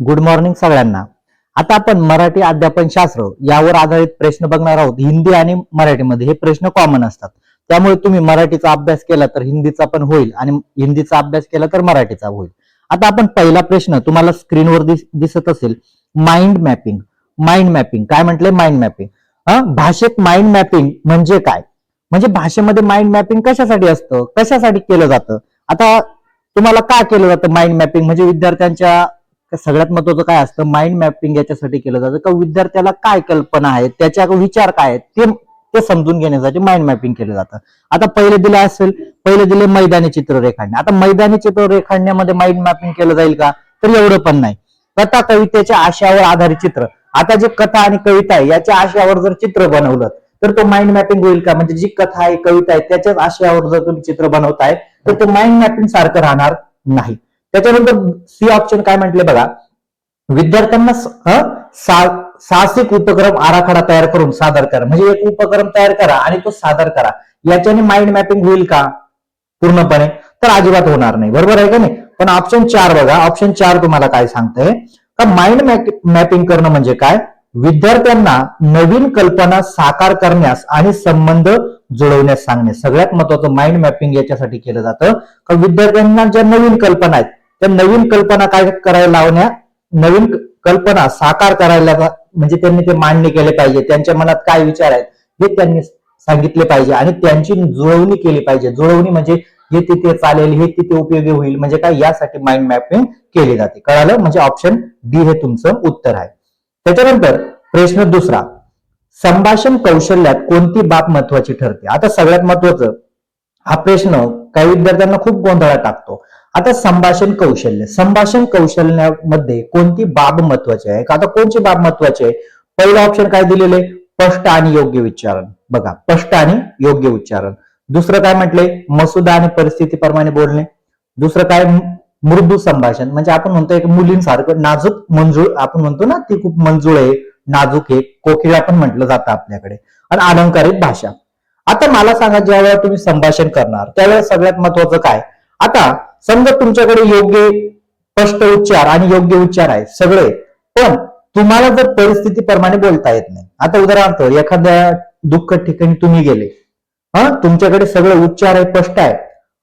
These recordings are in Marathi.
गुड मॉर्निंग सगळ्यांना. आता आपण मराठी अध्यापन शास्त्र यावर आधारित प्रश्न बघणार आहोत. हिंदी आणि मराठीमध्ये हे प्रश्न कॉमन असतात. त्यामुळे तुम्ही मराठीचा अभ्यास केला तर हिंदीचा पण होईल आणि हिंदीचा अभ्यास केला तर मराठीचा होईल. आता आपण पहिला प्रश्न तुम्हाला स्क्रीनवर दिस, दिसत असेल. माइंड मॅपिंग माइंड मॅपिंग काय म्हटलंय? माइंड मॅपिंग भाषेत माइंड मॅपिंग म्हणजे काय? म्हणजे भाषेमध्ये माइंड मॅपिंग कशासाठी असतं? कशासाठी केलं जातं? आता तुम्हाला का केलं जातं माइंड मॅपिंग म्हणजे विद्यार्थ्यांच्या सगळ्यात महत्वाचं काय असतं? माइंड मॅपिंग याच्यासाठी केलं जातं. का विद्यार्थ्याला काय कल्पना आहेत त्याच्या विचार काय आहेत? ते ते समजून घेण्यासाठी माइंड मॅपिंग केलं जातं. आता पहिले दिले असेल पहिले दिले मैदानी चित्र रेखाटणे आता मैदानी चित्र रेखाटण्यामध्ये माइंड मॅपिंग केलं जाईल का? तर एवढं पण नाही. कथा कवितेच्या आशयावर आधारित चित्र. आता जे कथा आणि कविता आहे याच्या आशयावर जर चित्र बनवलं तर तो माइंड मॅपिंग होईल का? म्हणजे जी कथा आहे कविता आहे त्याच्याच आशयावर जर तुम्ही चित्र बनवताय तर ते माइंड मॅपिंग सारखं राहणार नाही. त्याच्यानंतर सी ऑप्शन काय म्हटले बघा? विद्यार्थ्यांना साहसिक उपक्रम आराखडा तयार करून सादर करा. म्हणजे एक उपक्रम तयार करा आणि तो सादर करा. याच्याने माइंड मॅपिंग होईल का? पूर्णपणे. तर अजिबात होणार नाही. बरोबर आहे का नाही? पण ऑप्शन चार बघा. ऑप्शन चार तुम्हाला काय सांगतंय? का माइंड मॅपिंग करणं म्हणजे काय? विद्यार्थ्यांना नवीन कल्पना साकार करण्यास आणि संबंध जुळवण्यास सांगणे. सगळ्यात महत्वाचं माइंड मॅपिंग याच्यासाठी केलं जातं. का विद्यार्थ्यांना ज्या नवीन कल्पना आहेत त्या नवीन कल्पना काय करायला लावण्या? नवीन कल्पना साकार करायला म्हणजे त्यांनी ते मांडणी केले पाहिजे. त्यांच्या मनात काय विचार आहेत हे त्यांनी सांगितले पाहिजे आणि त्यांची जुळवणी केली पाहिजे. जुळवणी म्हणजे हे तिथे चालेल हे तिथे उपयोगी होईल म्हणजे काय? यासाठी माइंड मॅपिंग केली जाते. कळालं? म्हणजे ऑप्शन डी हे तुमचं उत्तर आहे. त्याच्यानंतर प्रश्न दुसरा. संभाषण कौशल्यात कोणती बाब महत्वाची ठरते? आता सगळ्यात महत्वाचं हा प्रश्न काही विद्यार्थ्यांना खूप गोंधळात टाकतो. आता संभाषण कौशल्य. संभाषण कौशल्यामध्ये कोणती बाब महत्वाची आहे? का आता कोणची बाब महत्वाची आहे? पहिला ऑप्शन काय दिलेले स्पष्ट आणि योग्य उच्चारण. बघा स्पष्ट आणि योग्य उच्चारण. दुसरं काय म्हटलंय? मसुदा आणि परिस्थितीप्रमाणे बोलणे. दुसरं काय? मृदू संभाषण. म्हणजे आपण म्हणतो एक मुलींसारखं नाजूक मंजूळ आपण म्हणतो ना ती खूप मंजूळ आहे नाजूक आहे कोकिळा पण म्हटलं जातं आपल्याकडे. आणि अलंकारिक भाषा. आता मला सांगा ज्या वेळेला तुम्ही संभाषण करणार त्यावेळेस सगळ्यात महत्वाचं काय? आता समजा तुमच्याकडे योग्य स्पष्ट उच्चार आणि योग्य उच्चार आहे सगळे पण तुम्हाला जर परिस्थितीप्रमाणे बोलता येत नाही. आता उदाहरणार्थ एखाद्या दुःख ठिकाणी तुम्ही गेले हा तुमच्याकडे सगळे उच्चार आहे स्पष्ट आहे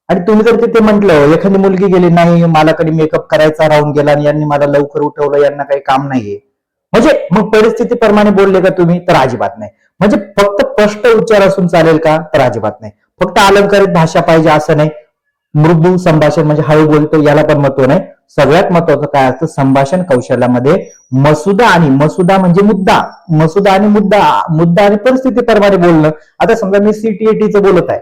आणि तुम्ही जर तिथे म्हटलं एखादी मुलगी गेली नाही मला मेकअप करायचा राहून गेला आणि यांनी मला लवकर उठवलं यांना काही काम नाहीये. म्हणजे मग परिस्थितीप्रमाणे बोलले का तुम्ही? तर अजिबात नाही. म्हणजे फक्त स्पष्ट उच्चार असून चालेल का? तर अजिबात नाही. फक्त अलंकारित भाषा पाहिजे असं नाही. मृदू संभाषण म्हणजे हळू बोलतो याला पण महत्त्व नाही. सगळ्यात महत्वाचं काय असतं? संभाषण कौशल्यामध्ये मसुदा आणि मसुदा म्हणजे मुद्दा. मसुदा आणि मुद्दा मुद्दा आणि परिस्थिती परमाने बोलणं. आता समजा मी सीटीएटीचं बोलत आहे.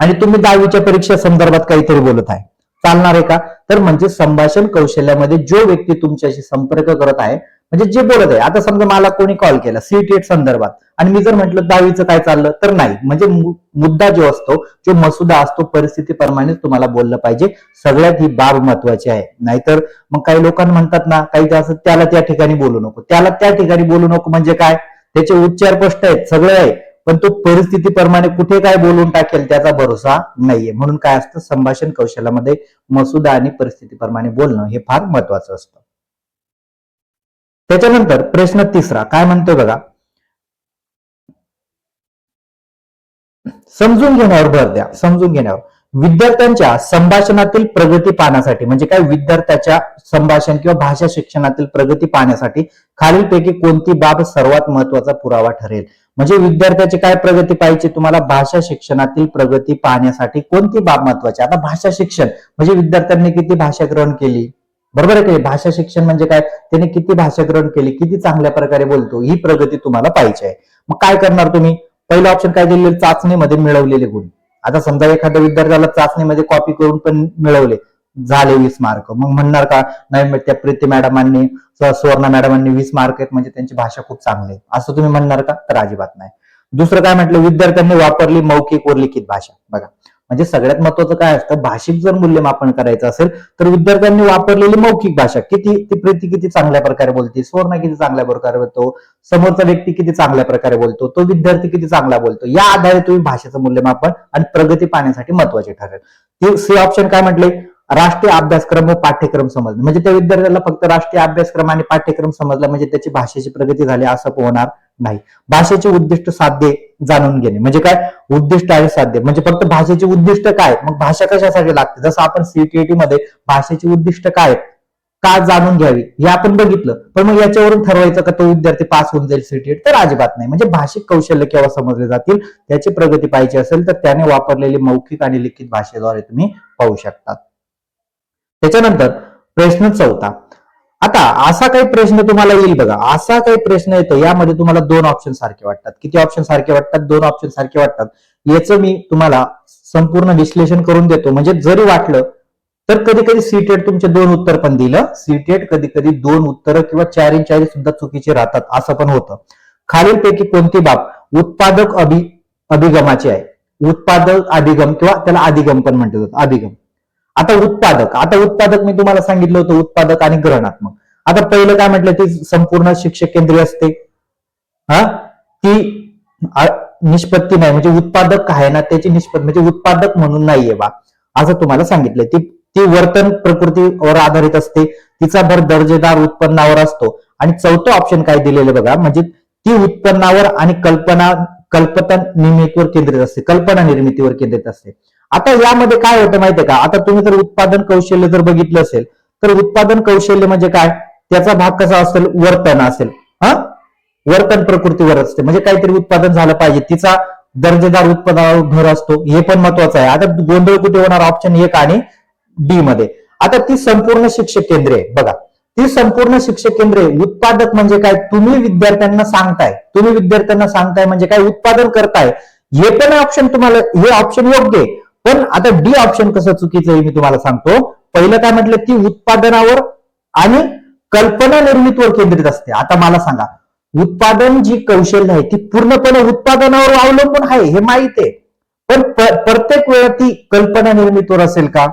आणि तुम्ही दहावीच्या परीक्षा संदर्भात काहीतरी बोलत आहे. चालणार आहे का? तर म्हणजे संभाषण कौशल्यामध्ये जो व्यक्ती तुमच्याशी संपर्क करत आहे म्हणजे जे बोलत आहे आता समजा मला कोणी कॉल केला सीटीएट संदर्भात आणि मी जर म्हटलं दहावीचं काय चाललं तर नाही. म्हणजे मुद्दा जो असतो जो मसुदा असतो परिस्थितीप्रमाणेच तुम्हाला बोललं पाहिजे. सगळ्यात ही बाब महत्वाची आहे. नाहीतर मग काही लोकांना म्हणतात ना काही असं त्याला त्या ठिकाणी बोलू नको. त्याला त्या ठिकाणी बोलू नको म्हणजे काय? त्याचे उच्चार स्पष्ट आहेत सगळे आहे. पण तो परिस्थितीप्रमाणे कुठे काय बोलून टाकेल त्याचा भरोसा नाहीये. म्हणून काय असतं? संभाषण कौशल्यामध्ये मसुदा आणि परिस्थितीप्रमाणे बोलणं हे फार महत्वाचं असतं. त्याच्यानंतर प्रश्न तिसरा. काय म्हणतो बघा? समजून घेण्यावर भर द्या. समजून घेण्यावर. विद्यार्थ्यांच्या संभाषणातील प्रगती पाहण्यासाठी म्हणजे काय? विद्यार्थ्याच्या संभाषण किंवा भाषा शिक्षणातील प्रगती पाहण्यासाठी खालीलपैकी कोणती बाब सर्वात महत्त्वाचा पुरावा ठरेल? म्हणजे विद्यार्थ्याची काय प्रगती पाहिजे तुम्हाला भाषा शिक्षणातील प्रगती पाहण्यासाठी कोणती बाब महत्वाची? आता भाषा शिक्षण म्हणजे विद्यार्थ्यांनी किती भाषा ग्रहण केली? बरोबर आहे भाषा शिक्षण म्हणजे काय? त्याने किती भाषा ग्रहण केली? किती चांगल्या प्रकारे बोलतो? ही प्रगती तुम्हाला पाहिजे आहे. मग काय करणार तुम्ही? पहिलं ऑप्शन काय दिलेलं? चाचणीमध्ये मिळवलेले गुण. आता समजा एखाद्या विद्यार्थ्याला चाचणीमध्ये कॉपी करून पण मिळवले. झाले वीस मार्क मग म्हणणार का नाही त्या प्रीती मॅडमांनी सुवर्णा मॅडमांनी वीस मार्क आहेत म्हणजे त्यांची भाषा खूप चांगली आहे. असं तुम्ही म्हणणार का? तर अजिबात नाही. दुसरं काय म्हटलं? विद्यार्थ्यांनी वापरली मौखिक व लिखित भाषा. बघा म्हणजे सगळ्यात महत्वाचं काय असतं? भाषिक जर मूल्यमापन करायचं असेल तर विद्यार्थ्यांनी वापरलेली मौखिक भाषा. किती? ती प्रीती किती चांगल्या प्रकारे बोलते? सुवर्ण किती चांगल्या प्रकारे बोलतो? समोरचा व्यक्ती किती चांगल्या प्रकारे बोलतो? तो विद्यार्थी किती चांगला बोलतो? या आधारे तुम्ही भाषेचं मूल्यमापन आणि प्रगती पाहण्यासाठी महत्त्वाचे ठरेल. सी ऑप्शन काय म्हटले? राष्ट्रीय अभ्यासक्रम व पाठ्यक्रम समजले. म्हणजे त्या विद्यार्थ्याला फक्त राष्ट्रीय अभ्यासक्रम आणि पाठ्यक्रम समजला म्हणजे त्याची भाषेची प्रगती झाली असं होणार नाही. भाषेचे उद्दिष्ट साध्य जाणून घेणे. म्हणजे काय? उद्दिष्ट आहे साध्य. म्हणजे फक्त भाषेचे उद्दिष्ट काय? मग भाषा कशासाठी लागते? जसं आपण सीटीईटी मध्ये भाषेचे उद्दिष्ट काय? आहेत? का जाणून घ्यावी? हे आपण बघितलं. पण मग याच्यावरून ठरवायचं का तो विद्यार्थी पास होऊन जाईल सीटीएट तर अजिबात नाही. म्हणजे भाषिक कौशल्य केव्हा समजले जातील? त्याची प्रगती पाहिजे असेल तर त्याने वापरलेली मौखिक आणि लिखित भाषेद्वारे तुम्ही पाहू शकतात त्याच्यानंतर प्रश्न चौथा. आता असा काही प्रश्न तुम्हाला येईल बघा. असा काही प्रश्न येतो यामध्ये तुम्हाला दोन ऑप्शन सारखे वाटतात. किती ऑप्शन सारखे वाटतात? दोन ऑप्शन सारखे वाटतात. याचं मी तुम्हाला संपूर्ण विश्लेषण करून देतो. म्हणजे जरी वाटलं तर कधी कधी सीटेट तुमचे दोन उत्तर पण दिलं. सीटेट कधी कधी दोन उत्तर किंवा चार चारी सुद्धा चुकीचे राहतात असं पण होतं. खालीलपैकी कोणती बाब? उत्पादक अभि अभिगमाची आहे. उत्पादक अभिगम किंवा त्याला अधिगम पण म्हटलं जातं अभिगम आता उत्पादक आता उत्पादक मी तुम्हाला सांगितलं होतं उत्पादक आणि ग्रहणात्मक. आता पहिलं काय म्हटलं ती संपूर्ण शिक्षक केंद्रीय असते. हा? ती निष्पत्ती नाही म्हणजे उत्पादक आहे ना त्याची निष्पत्ती म्हणजे उत्पादक म्हणून नाहीये बा. असं तुम्हाला सांगितलंय. ती ती वर्तन प्रकृतीवर आधारित असते. तिचा भर दर्जेदार उत्पन्नावर असतो. आणि चौथं ऑप्शन काय दिलेलं बघा म्हणजे ती उत्पन्नावर आणि कल्पना कल्पना निर्मितीवर केंद्रित असते. कल्पना निर्मितीवर केंद्रित असते. आता यामध्ये काय होतं माहितीये का? आता तुम्ही जर उत्पादन कौशल्य जर बघितलं असेल तर उत्पादन कौशल्य म्हणजे काय? त्याचा भाग कसा असेल? वर्तन असेल. हा? वर्तन प्रकृतीवर असते. म्हणजे काहीतरी उत्पादन झालं पाहिजे. तिचा दर्जेदार उत्पादनावर भर असतो. हे पण महत्वाचं आहे. आता गोंधळ कुठे होणार? ऑप्शन एक आणि डी मध्ये. आता ती संपूर्ण शिक्षक केंद्रे बघा. ती संपूर्ण शिक्षक केंद्रे उत्पादक म्हणजे काय? तुम्ही विद्यार्थ्यांना सांगताय. तुम्ही विद्यार्थ्यांना सांगताय म्हणजे काय? उत्पादन करताय. हे पण ऑप्शन तुम्हाला हे ऑप्शन योग्य आहे. पण आता डी ऑप्शन कसं चुकीचं आहे मी तुम्हाला सांगतो. पहिलं काय म्हटलं ती उत्पादनावर आणि कल्पना निर्मितीवर केंद्रित असते. आता मला सांगा उत्पादन जी कौशल्य आहे ती पूर्णपणे उत्पादनावर अवलंबून आहे हे माहीत आहे. पण प्रत्येक वेळा ती कल्पना निर्मितीवर असेल का?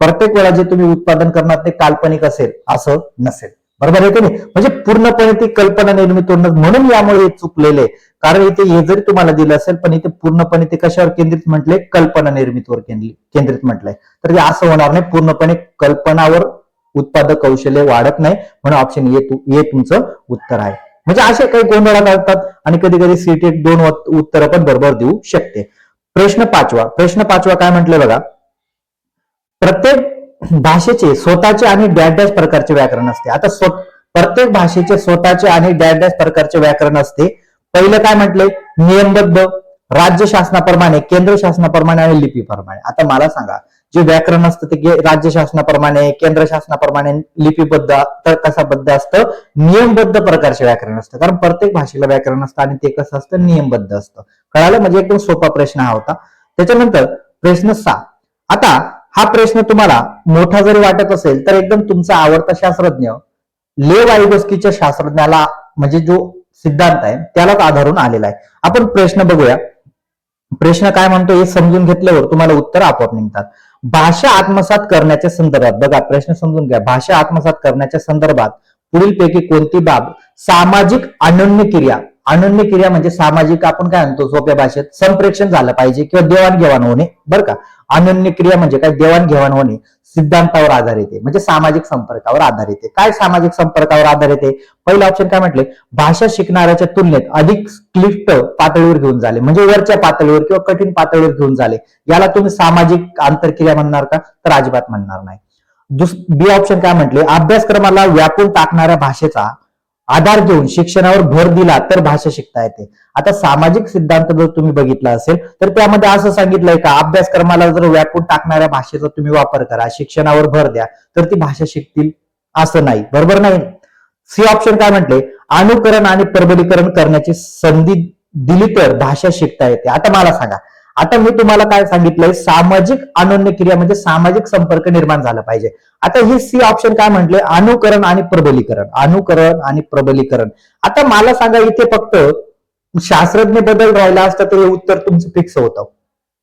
प्रत्येक वेळा जे तुम्ही उत्पादन करणार ते काल्पनिक असेल असं नसेल. बरोबर आहे की नाही? म्हणजे पूर्णपणे ती कल्पना निर्मित होणं म्हणून यामुळे हे चुकलेले कारण इथे हे जरी तुम्हाला दिलं असेल पण इथे पूर्णपणे ते कशावर केंद्रित म्हटले कल्पना निर्मितीवर केंद्रित म्हटलंय. तर ते असं होणार नाही. पूर्णपणे कल्पनावर उत्पादक कौशल्य वाढत नाही. म्हणून ऑप्शन ए तुमचं उत्तर आहे. म्हणजे असे काही गोंधळात असतात आणि कधी कधी सीटी दोन उत्तर पण बरोबर देऊ शकते. प्रश्न पाचवा. प्रश्न पाचवा काय म्हटलं बघा? प्रत्येक भाषेचे स्वतःचे आणि डॅश डॅश प्रकारचे व्याकरण असते. आता स्व- प्रत्येक भाषेचे स्वतःचे आणि डॅश डॅश प्रकारचे व्याकरण असते. पहिलं काय म्हटले नियमबद्ध राज्य शासनाप्रमाणे केंद्र शासनाप्रमाणे आणि लिपीप्रमाणे. आता मला सांगा जे व्याकरण असतं ते राज्य शासनाप्रमाणे केंद्र शासनाप्रमाणे लिपीबद्ध तर कसाबद्ध असतं? नियमबद्ध प्रकारचे व्याकरण असतं. कारण प्रत्येक भाषेला व्याकरण असतं आणि ते कसं असतं? नियमबद्ध असतं. कळालं? म्हणजे एकदम सोपा प्रश्न हा होता. त्याच्यानंतर प्रश्न सहा. आता हा प्रश्न तुम्हाला मोठा जरी वाटत असेल तर एकदम तुमचा आवडता शास्त्रज्ञ ले वायुगस्कीच्या शास्त्रज्ञाला म्हणजे जो सिद्धांत आहे त्यालाच आधारून आलेला आहे. आपण प्रश्न बघूया. प्रश्न काय म्हणतो हे समजून घेतल्यावर तुम्हाला उत्तर आपोआप निघतात. भाषा आत्मसात करण्याच्या संदर्भात बघा प्रश्न समजून घ्या. भाषा आत्मसात करण्याच्या संदर्भात पुढीलपैकी कोणती बाब? सामाजिक अनन्य क्रिया अनन्य क्रिया म्हणजे सामाजिक आपण काय म्हणतो सोप्या भाषेत संप्रेक्षण झालं पाहिजे किंवा देवाणघेवाण होणे बरं का? अनन्य क्रिया म्हणजे काय? देवाणघेवाण होणे सिद्धांतावर आधारित आहे. म्हणजे सामाजिक संपर्कावर आधारित आहे. काय सामाजिक संपर्कावर आधारित आहे? पहिलं ऑप्शन काय म्हटले? भाषा शिकणाऱ्याच्या तुलनेत अधिक क्लिष्ट पातळीवर घेऊन झाले. म्हणजे वरच्या पातळीवर किंवा कठीण पातळीवर घेऊन झाले. याला तुम्ही सामाजिक आंतरक्रिया म्हणणार का? तर अजिबात म्हणणार नाही. दुस बी ऑप्शन काय म्हटले? अभ्यासक्रमाला व्यापून टाकणाऱ्या भाषेचा आधार घेऊन शिक्षणावर भर दिला तर भाषा शिकता येते. आता सामाजिक सिद्धांत जर तुम्ही बघितला असेल तर त्यामध्ये असं सांगितलंय का अभ्यासक्रमाला जर व्यापून टाकणाऱ्या भाषेचा तुम्ही वापर करा शिक्षणावर भर द्या तर ती भाषा शिकतील असं नाही. बरोबर नाही? सी ऑप्शन काय म्हटले? अनुकरण आणि प्रबलीकरण करण्याची संधी दिली तर भाषा शिकता येते. आता मला सांगा आता मी तुम्हाला काय सांगितलंय? सामाजिक अनन्य क्रिया म्हणजे सामाजिक संपर्क निर्माण झाला पाहिजे. आता हे सी ऑप्शन काय म्हटलंय? अनुकरण आणि प्रबलीकरण. अनुकरण आणि प्रबलीकरण. आता मला सांगा इथे फक्त शास्त्रज्ञ बदल राहिला असता तर हे उत्तर तुमचं फिक्स होतं.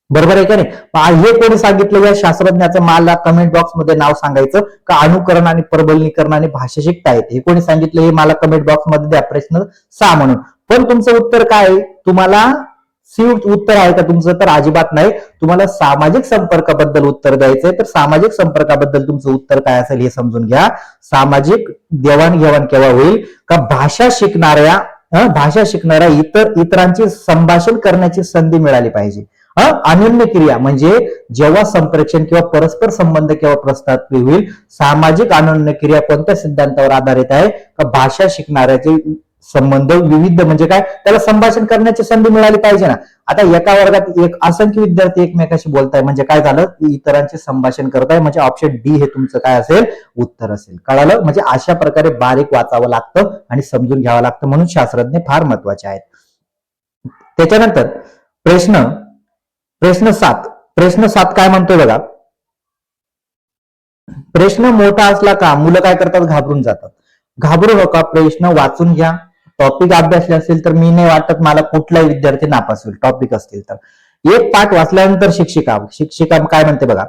बरोबर आहे का नाही? हे कोणी सांगितलं? या शास्त्रज्ञाचं मला कमेंट बॉक्समध्ये नाव सांगायचं का अनुकरण आणि प्रबलीकरण आणि भाषा शिकता येते? हे कोणी सांगितलं? हे मला कमेंट बॉक्समध्ये द्या प्रश्न सहा म्हणून. पण तुमचं उत्तर काय आहे? तुम्हाला सी उत्तर आहे का तुमचं? तर अजिबात नाही. तुम्हाला सामाजिक संपर्काबद्दल उत्तर द्यायचंय. तर सामाजिक संपर्काबद्दल तुमचं उत्तर काय असेल हे समजून घ्या. सामाजिक देवाणघेवाण केव्हा होईल? का भाषा शिकणाऱ्या भाषा शिकणाऱ्या इतर इतरांची संभाषण करण्याची संधी मिळाली पाहिजे. अनन्य क्रिया म्हणजे जेव्हा संप्रेक्षण किंवा परस्पर संबंध केव्हा प्रस्थापित होईल? सामाजिक अनन्य क्रिया कोणत्या सिद्धांतावर आधारित आहे? का भाषा शिकणाऱ्याचे संबंध विविध म्हणजे काय? त्याला संभाषण करण्याची संधी मिळाली पाहिजे ना. आता एका वर्गात एक असंख्य विद्यार्थी एकमेकाशी बोलताय म्हणजे काय झालं? इतरांचे संभाषण करत आहे म्हणजे ऑप्शन डी हे तुमचं काय असेल? उत्तर असेल. कळालं? म्हणजे अशा प्रकारे बारीक वाचावं लागतं आणि समजून घ्यावं लागतं म्हणून शास्त्रज्ञ फार महत्त्वाचे आहेत. त्याच्यानंतर प्रश्न प्रश्न सात. प्रश्न सात काय म्हणतो बघा? प्रश्न मोठा असला का मुलं काय करतात? घाबरून जातात. घाबरू नका प्रश्न वाचून घ्या. टॉपिक अभ्यासले असेल तर मी नाही वाटत मला कुठलाही विद्यार्थी नापास होईल. टॉपिक असतील तर. एक पाठ वाचल्यानंतर शिक्षिका शिक्षिका काय म्हणते बघा?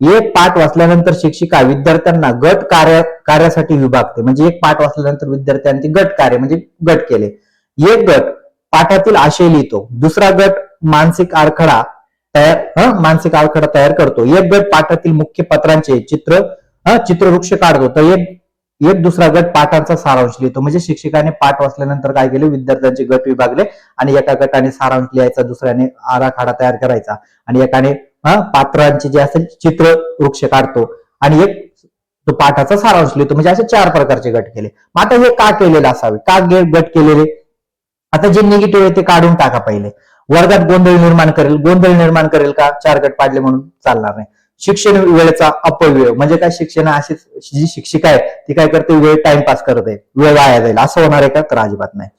एक पाठ वाचल्यानंतर शिक्षिका विद्यार्थ्यांना गट कार्य कार्यासाठी विभागते. म्हणजे एक पाठ वाचल्यानंतर विद्यार्थ्यांनी गट कार्य म्हणजे गट केले. एक गट पाठातील आशय लिहितो. दुसरा गट मानसिक आराखडा तयार मानसिक आराखडा तयार करतो. एक गट पाठातील मुख्य पत्रांचे चित्र हं, चित्रवृक्ष काढतो. तर एक एक दुसरा गट पाठांचा सारांश लिहितो. म्हणजे शिक्षकाने पाठ वाचल्यानंतर काय केले? विद्यार्थ्यांचे गट विभागले आणि एका गटाने सारांश लिहायचा दुसऱ्याने आराखडा तयार करायचा. आणि एकाने पात्रांचे जे असेल चित्र वृक्ष काढतो. आणि एक तो पाठाचा सारांश लिहितो. म्हणजे असे चार प्रकारचे गट केले. मग आता हे का केलेले असावे? का गे- गट केलेले? आता जे निगेटिव्ह आहे ते काढून टाका पहिले. वर्गात गोंधळ निर्माण करेल. गोंधळ निर्माण करेल का? चार गट पाडले म्हणून चालणार नाही. शिक्षण वेळेचा अपव्यय. म्हणजे काय शिक्षण? अशी जी शिक्षिका आहे ती काय करते? वेळ टाइमपास करत आहे वेळ वाया जाईल. असं होणार आहे का? तर अजिबात नाही.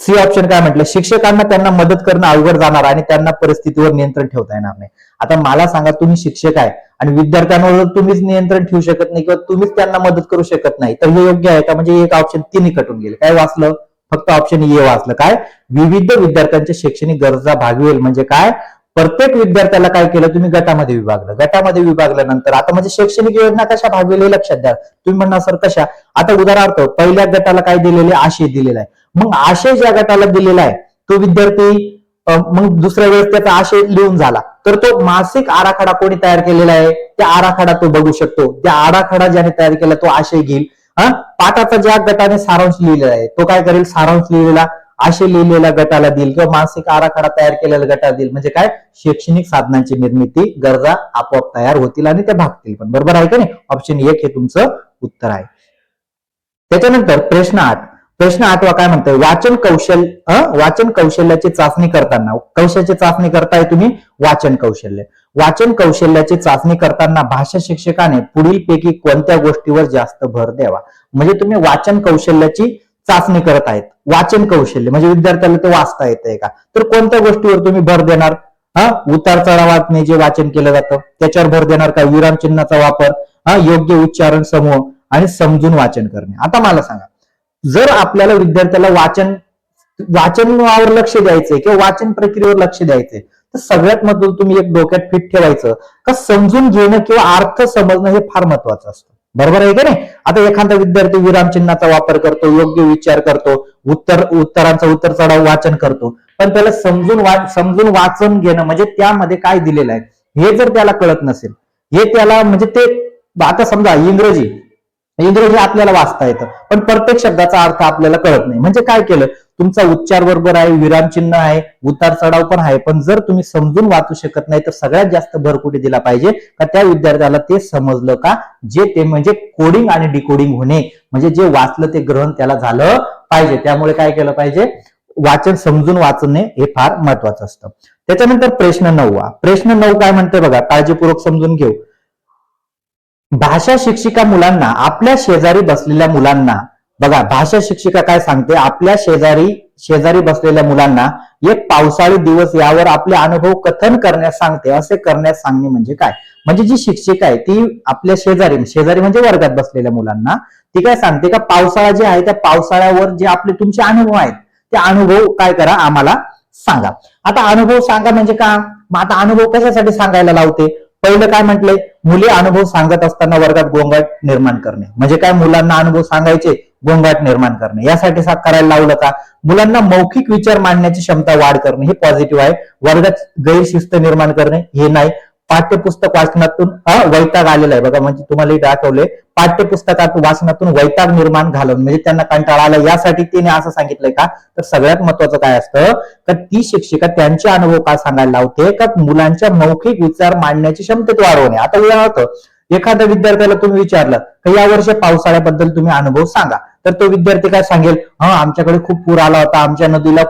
सी ऑप्शन काय म्हटलं? शिक्षकांना त्यांना मदत करणं अवघड जाणार आणि त्यांना परिस्थितीवर नियंत्रण ठेवता येणार नाही. आता मला सांगा तुम्ही शिक्षक आहे आणि विद्यार्थ्यांवर तुम्हीच नियंत्रण ठेवू शकत नाही किंवा तुम्हीच त्यांना मदत करू शकत नाही तर हे योग्य आहे का? म्हणजे एक ऑप्शन तिन्ही कटून गेले. काय वाचलं? फक्त ऑप्शन ए वाचलं. काय? विविध विद्यार्थ्यांच्या शैक्षणिक गरजा भागवेल. म्हणजे काय? प्रत्येक विद्यार्थ्याला काय केलं? तुम्ही गटामध्ये विभागलं. गटामध्ये विभागल्यानंतर आता म्हणजे शैक्षणिक योजना कशा भागवेल लक्षात द्या. तुम्ही म्हणणार सर कशा? आता उदाहरणार्थ पहिल्या गटाला काय दिलेले? आशय दिलेला आहे. मग आशय ज्या गटाला दिलेला आहे तो विद्यार्थी मग दुसऱ्या वेळेस त्याचा आशय लिहून झाला. तर तो मासिक आराखडा कोणी तयार केलेला आहे? त्या आराखडा तो बघू शकतो. त्या आराखडा ज्याने तयार केला तो आशय घेईल. हा पाठाचा ज्या गटाने सारांश लिहिलेला आहे तो काय करेल? सारांश लिहिलेला असे लिहिलेल्या गटाला देईल किंवा मानसिक आराखडा तयार केलेल्या गटाला देईल. म्हणजे काय? शैक्षणिक साधनांची निर्मिती गरजा आपोआप तयार होतील आणि त्या भागतील पण. बरोबर आहे का नाही? ऑप्शन एक हे तुमचं उत्तर आहे. त्याच्यानंतर प्रश्न आठ. प्रश्न आठवा काय म्हणतोय? वाचन कौशल्य वाचन कौशल्याची चाचणी करताना. कौशल्याची चाचणी करताय तुम्ही? वाचन कौशल्य. वाचन कौशल्याची चाचणी करताना भाषा शिक्षकाने पुढील पैकी कोणत्या गोष्टीवर जास्त भर द्यावा? म्हणजे तुम्ही वाचन कौशल्याची चाचणी करत आहेत. वाचन कौशल्य म्हणजे विद्यार्थ्याला ते वाचता येतंय का? तर कोणत्या गोष्टीवर तुम्ही भर देणार? हा? उतार चढावाने जे वाचन केलं जातं त्याच्यावर भर देणार का? विराम चिन्हाचा वापर हा? योग्य उच्चारण समूह आणि समजून वाचन करणे. आता मला सांगा जर आपल्याला विद्यार्थ्याला वाचन वाचनावर लक्ष द्यायचंय किंवा वाचन प्रक्रियेवर लक्ष द्यायचंय तर सगळ्यात महत्वाचं तुम्ही एक डोक्यात फिट ठेवायचं का? समजून घेणं किंवा अर्थ समजणं हे फार महत्वाचं असतं. बरोबर आहे का नाही? आता एखादा विद्यार्थी विरामचिन्हाचा वापर करतो योग्य विचार करतो उत्तर उत्तरांचा उत्तर चढाव वाचन करतो. पण त्याला समजून वा समजून वाचन घेणं म्हणजे त्यामध्ये काय दिलेलं आहे? हे जर त्याला कळत नसेल हे त्याला म्हणजे ते आता समजा इंग्रजी इंग्रजी आपल्याला वाचता येतं. पण प्रत्येक शब्दाचा अर्थ आपल्याला कळत नाही. म्हणजे काय केलं? तुमचा उच्चार बरोबर आहे विरामचिन्ह आहे उतार चढाव पण आहे पण जर तुम्ही समजून वाचू शकत नाही तर सगळ्यात जास्त भर कुठे दिला पाहिजे? का त्या विद्यार्थ्याला ते समजलं का? जे ते म्हणजे कोडिंग आणि डिकोडिंग होणे. म्हणजे जे वाचलं ते ग्रहण त्याला झालं पाहिजे. त्यामुळे काय केलं पाहिजे? वाचन समजून वाचणे हे फार महत्वाचं असतं. त्याच्यानंतर प्रश्न नववा प्रश्न नऊ काय म्हणते बघा? काळजीपूर्वक समजून घेऊ. भाषा शिक्षिका मुलांना आपल्या शेजारी बसलेल्या मुलांना बघा भाषा शिक्षिका काय सांगते? आपल्या शेजारी शेजारी बसलेल्या मुलांना एक पावसाळी दिवस यावर आपले अनुभव कथन करण्यास सांगते. असे करण्यास सांगणे म्हणजे काय? म्हणजे जी शिक्षिका आहे ती आपल्या शेजारी शेजारी म्हणजे वर्गात बसलेल्या मुलांना ती काय सांगते का पावसाळा जे आहे त्या पावसाळ्यावर जे आपले तुमचे अनुभव आहेत ते अनुभव काय करा आम्हाला सांगा. आता अनुभव सांगा म्हणजे का? मग आता अनुभव कशासाठी सांगायला लावते? पहिलं काय म्हटलंय मुले अनुभव सांगत असताना वर्गात गोंगाट निर्माण करणे. म्हणजे काय? मुलांना अनुभव सांगायचे. गोंगाट निर्माण करणे. यासाठी सा- करायला लावलं का? मुलांना मौखिक विचार मांडण्याची क्षमता वाढ करणे. हे पॉझिटिव्ह आहे. वर्गात गैरशिस्त निर्माण करणे. हे नाही. पाठ्यपुस्तक वाचनातून वैताग आलेला आहे. बघा म्हणजे तुम्हाला इथे आठवले पाठ्यपुस्तकात वाचनातून वैताग निर्माण घालवून म्हणजे त्यांना कंटाळा आला. यासाठी तिने असं सांगितलंय का? तर सगळ्यात महत्वाचं काय असतं? तर ती शिक्षिका त्यांचे अनुभव का सांगायला लावते? का मुलांच्या मौखिक विचार मांडण्याची क्षमतेत वाढवणे आता उदाहरणार्थ एखाद्या विद्यार्थ्याला तुम्ही विचारलं तर या वर्षी पावसाळ्याबद्दल तुम्ही अनुभव सांगा? तर तो विद्यार्थी काय सांगेल? हा आमच्याकडे खूप पूर आला होता. आमच्या नदीला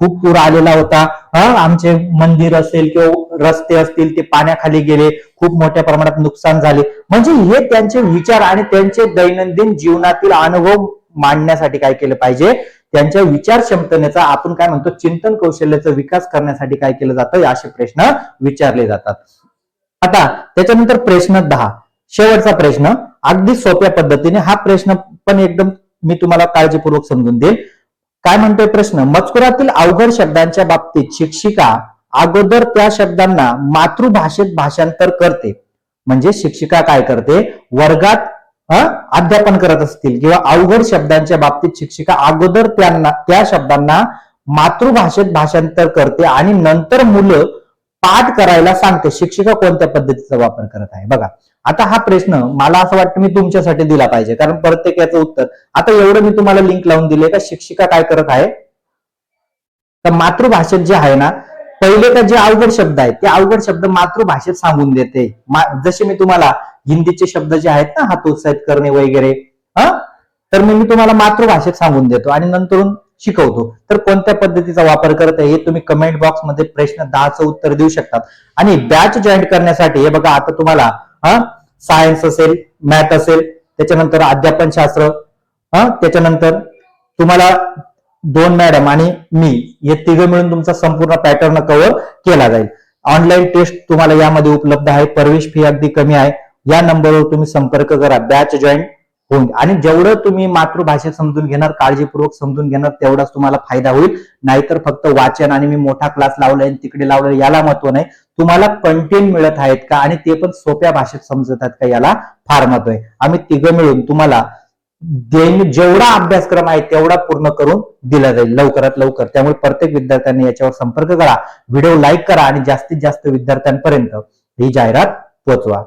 खूप पूर आलेला होता. हा आमचे मंदिर असेल किंवा रस्ते असतील ते पाण्याखाली गेले. खूप मोठ्या प्रमाणात नुकसान झाले. म्हणजे हे त्यांचे विचार आणि त्यांचे दैनंदिन जीवनातील अनुभव मांडण्यासाठी काय केलं पाहिजे? त्यांच्या विचार क्षमतेचा आपण काय म्हणतो चिंतन कौशल्याचा विकास करण्यासाठी काय केलं जातं? असे प्रश्न विचारले जातात. आता त्याच्यानंतर प्रश्न दहा. शेवटचा प्रश्न. अगदी सोप्या पद्धतीने हा प्रश्न पण एकदम मी तुम्हाला काळजीपूर्वक समजून देईल काय म्हणतोय प्रश्न? मजकुरातील अवघड शब्दांच्या बाबतीत शिक्षिका अगोदर त्या शब्दांना मातृभाषेत भाषांतर करते. म्हणजे शिक्षिका काय करते? वर्गात अध्यापन करत असतील किंवा अवघड शब्दांच्या बाबतीत शिक्षिका अगोदर त्यांना त्या शब्दांना मातृभाषेत भाषांतर करते आणि नंतर मुलं पाठ करायला सांगते. शिक्षिका कोणत्या पद्धतीचा वापर करत आहे? बघा. आता हा प्रश्न मला असं वाटतं मी तुमच्यासाठी दिला पाहिजे. कारण प्रत्येक याचं उत्तर. आता एवढं मी तुम्हाला लिंक लावून दिले का शिक्षिका काय करत आहे? तर मातृभाषेत जे आहे ना पहिले का जे अवघड शब्द आहेत ते अवघड शब्द मातृभाषेत सांगून देते. जसे मी तुम्हाला हिंदीचे शब्द जे आहेत ना हातोत्साहित करणे वगैरे हा? तर मी तुम्हाला मातृभाषेत सांगून देतो. आणि नंतरून शिकवतो. तर कोणत्या पद्धतीचा वापर करत आहे हे तुम्ही कमेंट बॉक्समध्ये प्रश्न दहाचं उत्तर देऊ शकतात. आणि बॅच जॉईन करण्यासाठी हे बघा आता तुम्हाला हा सायन्स असेल मॅथ असेल त्याच्यानंतर अध्यापन शास्त्र हा त्याच्यानंतर तुम्हाला दोन मॅडम आणि मी हे तिघं मिळून तुमचा संपूर्ण पॅटर्न कव्हर केला जाईल. ऑनलाईन टेस्ट तुम्हाला यामध्ये उपलब्ध आहे प्रवेश फी अगदी कमी आहे. या नंबरवर तुम्ही संपर्क करा बॅच जॉईन होऊन आणि जेवढं तुम्ही मातृभाषेत समजून घेणार काळजीपूर्वक समजून घेणार तेवढाच तुम्हाला फायदा होईल. नाहीतर फक्त वाचन आणि मी मोठा क्लास लावलाय आणि तिकडे लावलाय याला महत्त्व नाही. तुम्हाला कंटेंट मिळत आहेत का? आणि ते पण सोप्या भाषेत समजत आहेत का? याला फार महत्त्व आहे. आम्ही तिघं मिळून तुम्हाला जेवढा अभ्यासक्रम आहे तेवढा पूर्ण करून दिला जाईल लवकरात लवकर. त्यामुळे प्रत्येक विद्यार्थ्यांनी याच्यावर संपर्क करा. व्हिडिओ लाईक करा आणि जास्तीत जास्त विद्यार्थ्यांपर्यंत ही जाहिरात पोहोचवा